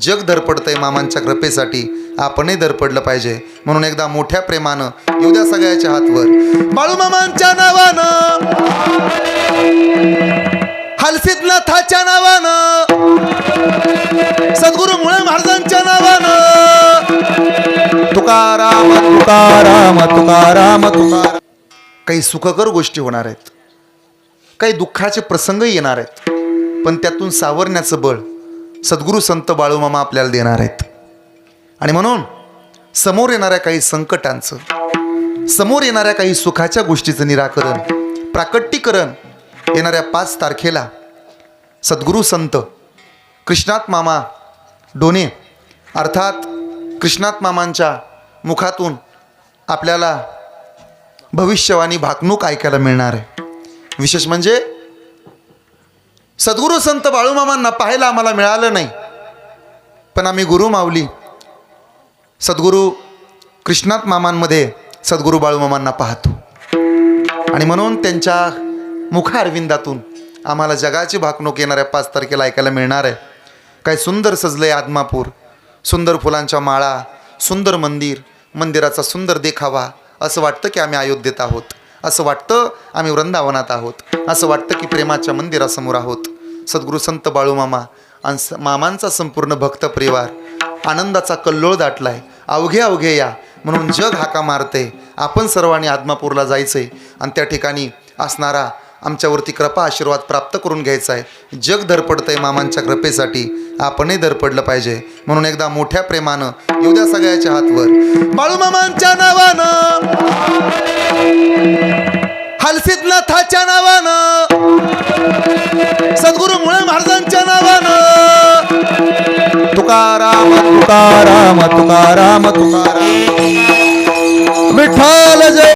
जग धरपडतंय मामांच्या कृपेसाठी. आपणही धरपडलं पाहिजे. म्हणून एकदा मोठ्या प्रेमानं येऊ द्या सगळ्याच्या हातवर. बाळू मामांच्या नावानं. हलसिद्धनाथाच्या नावानं. सद्गुरू मुळे महाराजांच्या नावानं. तुकाराम तुकाराम तुकाराम तुकाराम. काही सुखकर गोष्टी होणार आहेत. काही दुःखाचे प्रसंगही येणार आहेत. पण त्यातून सावरण्याचं बळ सद्गुरू संत बाळूमामा आपल्याला देणार आहेत. आणि म्हणून समोर येणाऱ्या काही संकटांचं समोर येणाऱ्या काही सुखाच्या गोष्टीचं निराकरण प्राकट्टीकरण येणाऱ्या पाच तारखेला सद्गुरू संत कृष्णात मामा डोने अर्थात कृष्णात मामांच्या मुखातून आपल्याला भविष्यवाणी भाकणूक ऐकायला मिळणार आहे. विशेष म्हणजे सद्गुरू संत बाळूमामांना पाहायला आम्हाला मिळालं नाही. पण आम्ही गुरु माऊली सद्गुरू कृष्णात मामांमध्ये सद्गुरू बाळूमामांना पाहतो. आणि म्हणून त्यांच्या मुखारविंदातून आम्हाला जगाची भाकणूक येणाऱ्या पाच तारखेला ऐकायला मिळणार आहे. काय सुंदर सजलं आहे आदमापूर सुंदर फुलांच्या माळा सुंदर मंदिर मंदिराचा सुंदर देखावा असं वाटतं की आम्ही अयोध्येत आहोत. असं वाटतं आम्ही वृंदावनात आहोत. असं वाटतं की प्रेमाच्या मंदिरासमोर आहोत. सद्गुरू संत बाळूमामा आणि मामांचा संपूर्ण भक्त परिवार आनंदाचा कल्लोळ दाटलाय. अवघे अवघे या. म्हणून जग हाका मारते. आपण सर्वांनी आदमापूरला जायचंय आणि त्या ठिकाणी असणारा आमच्यावरती कृपा आशीर्वाद प्राप्त करून घ्यायचा आहे. जग धरपडतंय मामांच्या कृपेसाठी. आपणही धरपडलं पाहिजे. म्हणून एकदा मोठ्या प्रेमानं येऊ द्या सगळ्याच्या हातवर. बाळूमामांच्या नावानं. हलसित नाथाच्या तुकाराम तुकाराम तुकाराम. विठ्ठल जय